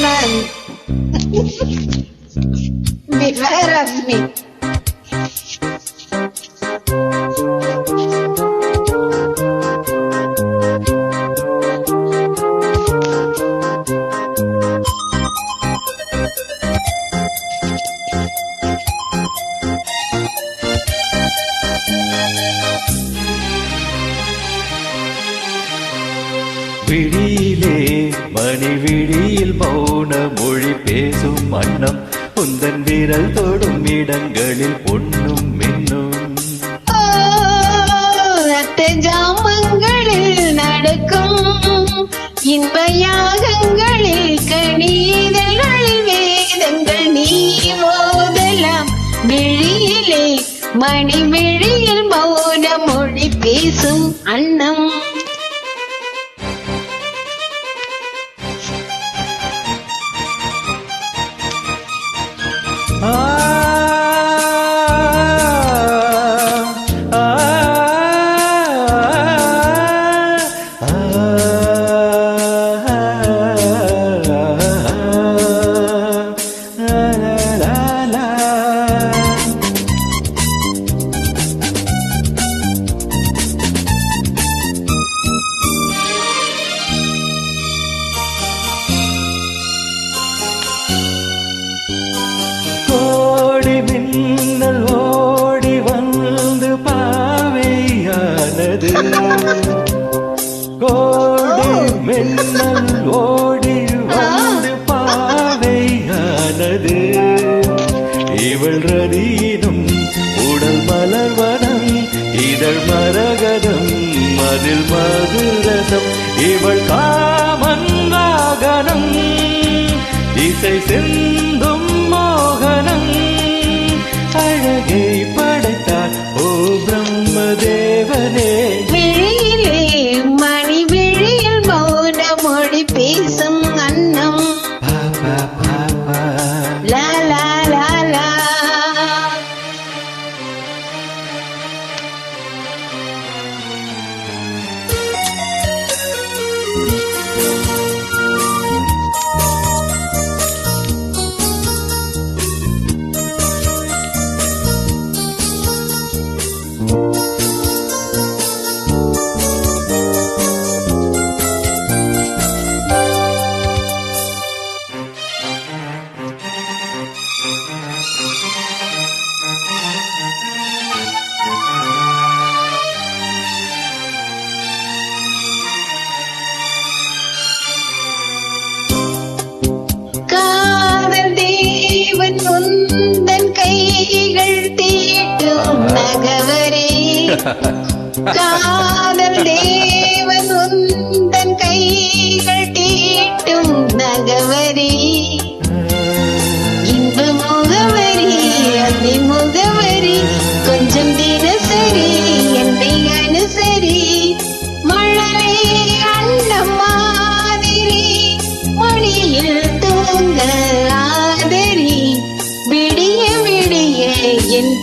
Be fair of me. விழியிலே மணி விழியில் மௌன மொழி பேசும் வண்ணம் உந்தன் விரல் தொடும் இடங்களில் பொண்ணும் மின்னும் Ah. கோடி மின்னல் ஓடி வந்து பாவையானது இவள் ரதீனம் உடல் மலர்வனம் இதழ் மரகதம் அதில் மதுரசம் இவள் காமன் வாகனம் இசை சிந்தும்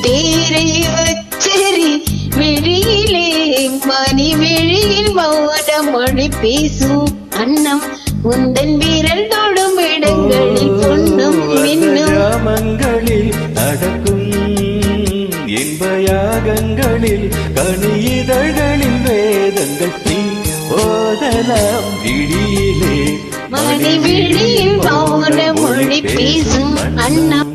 பேரை வச்சரி விழியிலே மணி விழியில் மௌன மொழி பேசும் அன்னம் உந்தன் விரல் தொடும் இடங்களில் மின்னும். கிராமங்களில் நடக்கும் இன்ப யாகங்களில் கனிதழ்களில் வேதங்கள் நீ ஓதலாம் விழியிலே. மணி விழியில் மௌன மொழி பேசும் அன்னம்